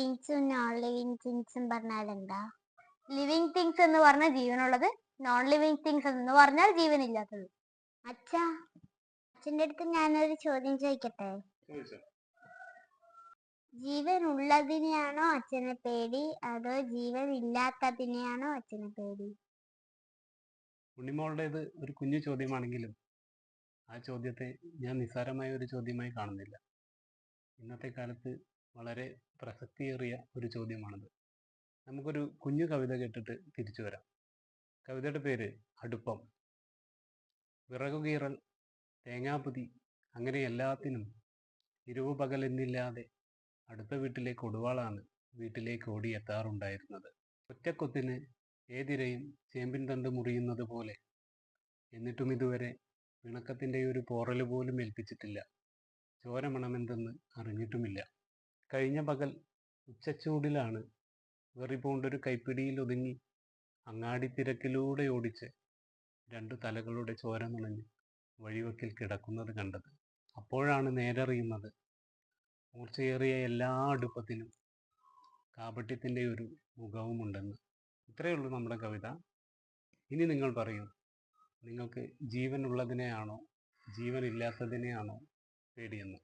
തിങ്സും non living തിങ്സും പറഞ്ഞാൽ എന്താ? Living things എന്ന് പറഞ്ഞാൽ ജീവനുള്ളത് നോൺ ലിവിങ് തിങ്സ് എന്ന് പറഞ്ഞാൽ ജീവനില്ലാത്തത്. അച്ഛാ അച്ഛന്റെ അടുത്ത് ഞാനൊരു ചോദ്യം ചോദിക്കട്ടെ? ജീവൻ ഉള്ളതിനെയാണോ അച്ഛനെ പേടി? അതോ ജീവൻ ഇല്ലാത്തതിനെയാണോ അച്ഛനെ പേടി? ഉണ്ണിമോളുടേത് ഒരു കുഞ്ഞു ചോദ്യമാണെങ്കിലും ആ ചോദ്യത്തെ ഞാൻ നിസ്സാരമായ ഒരു ചോദ്യമായി കാണുന്നില്ല. ഇന്നത്തെ കാലത്ത് വളരെ പ്രസക്തിയേറിയ ഒരു ചോദ്യമാണത്. നമുക്കൊരു കുഞ്ഞു കവിത കേട്ടിട്ട് തിരിച്ചു വരാം. കവിതയുടെ പേര് അടുപ്പം. വിറകുകീറൽ തേങ്ങാപ്പുതി അങ്ങനെ എല്ലാത്തിനും ഇരുവ് പകലെന്നില്ലാതെ അടുത്ത വീട്ടിലെ കൊടുവാളാണ് വീട്ടിലേക്ക് ഓടി എത്താറുണ്ടായിരുന്നത് ഒറ്റക്കൊത്തിന് ഏതിരയും ചേമ്പിൻ തണ്ട് മുറിയുന്നത് പോലെ എന്നിട്ടും ഇതുവരെ പിണക്കത്തിന്റെ ഒരു പോറൽ പോലും ഏൽപ്പിച്ചിട്ടില്ല. ചോരമണമെന്തെന്ന് അറിഞ്ഞിട്ടുമില്ല. കഴിഞ്ഞ പകൽ ഉച്ചച്ചൂടിലാണ് വെറി പൂണ്ടൊരു കൈപ്പിടിയിൽ ഒതുങ്ങി അങ്ങാടി തിരക്കിലൂടെ ഓടിച്ച് രണ്ടു തലകളുടെ ചോര നനഞ്ഞ് വഴിവക്കിൽ കിടക്കുന്നത് കണ്ടത്. അപ്പോഴാണ് നേരറിയുന്നത്. മൂർച്ചയേറിയ എല്ലാ അടുപ്പത്തിലും കാപട്യത്തിന്റെ ഒരു മുഖവുമുണ്ടെന്ന്. ഇത്രയേ ഉള്ളൂ നമ്മുടെ കവിത. ഇനി നിങ്ങൾ പറയൂ. നിങ്ങൾക്ക് ജീവനുള്ളതിനെയാണോ ജീവനില്ലാത്തതിനെയാണോ പേടിയെന്ന്?